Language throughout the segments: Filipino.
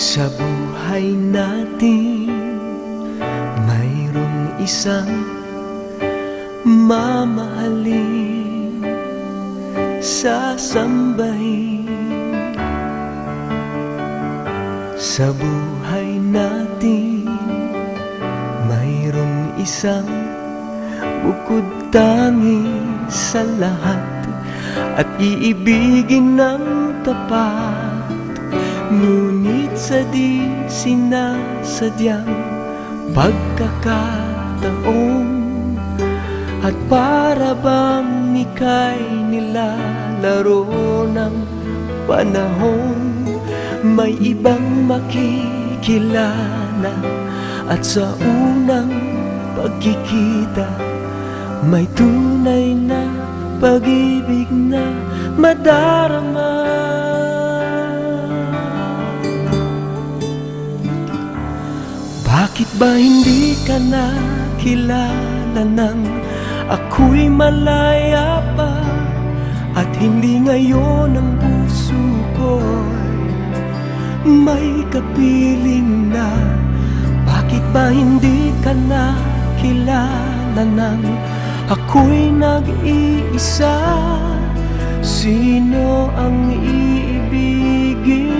Sa buhay natin Mayroong isang Mamahalin Sasambahin Sa buhay natin Mayroong isang Bukod tangi sa lahat. At iibigin ng tapat Ngunit sa di sinasadyang pagkakataon. At para bang ika'y nilalaro ng panahon May ibang makikilala At sa unang pagkikita May tunay na pag-ibig na madarama Bakit ba hindi ka nakilala nang ako'y malaya pa At hindi ngayon ang puso ko'y may kapiling na Bakit ba hindi ka nakilala nang ako'y nag-iisa Sino ang iibigin?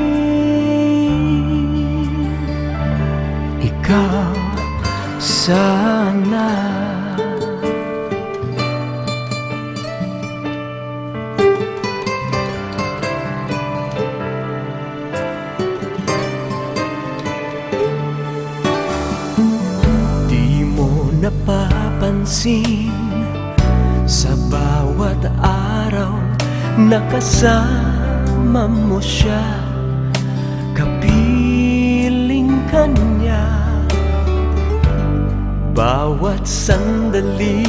Napapansin Sa bawat araw Nakasama mo siya. Kapiling ka niya Bawat sandali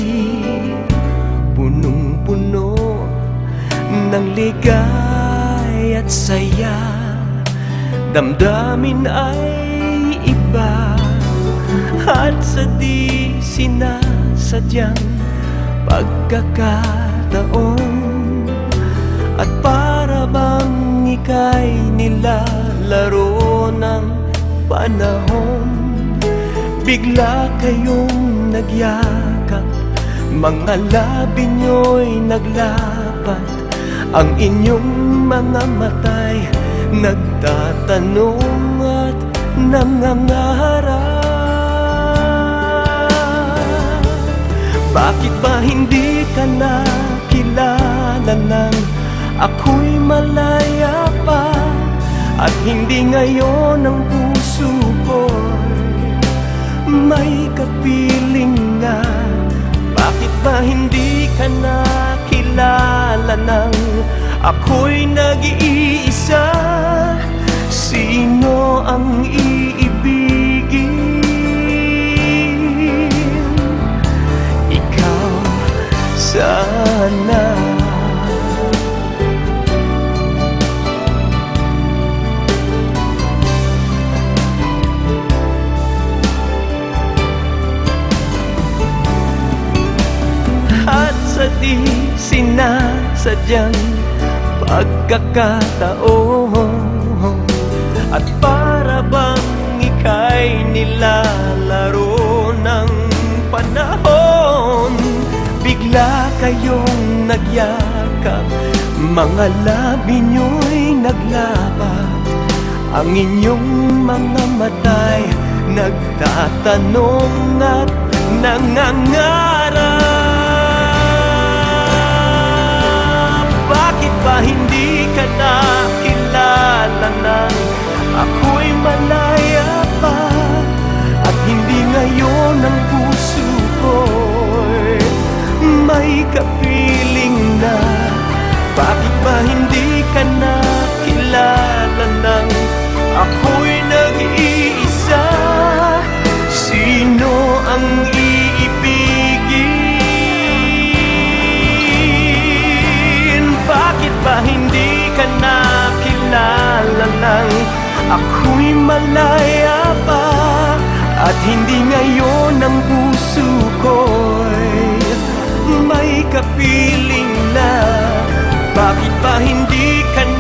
Punong-puno Ng ligay at saya. Damdamin ay iba At sa di sinasadyang pagkakataon. At para bang ika'y nilalaro ng panahon. Bigla kayong nagyakap Mga labi nyo'y naglapat. Ang inyong mga matay Nagtatanong at nangangarap Bakit ba hindi ka nakilala nang Ako'y malaya pa At hindi ngayon ang puso ko'y may kapiling na Bakit ba hindi ka nakilala nang Ako'y nag-iisa di sinasadyang pagkakataon. At para bang ika'y nilalaro ng panahon Bigla kayong nagyakap. Mga labi nyo'y naglapat Ang inyong mga matay Nagtatanong at nangangarap nakilala nang Ako'y malaya pa At hindi ngayon ang puso ko'y May kapiling na Bakit ba hindi ka nakilala nang Ako'y nag-iisa Sino ang iibigin? Malaya pa At hindi ngayon ang puso ko'y May kapiling na. Bakit ba hindi ka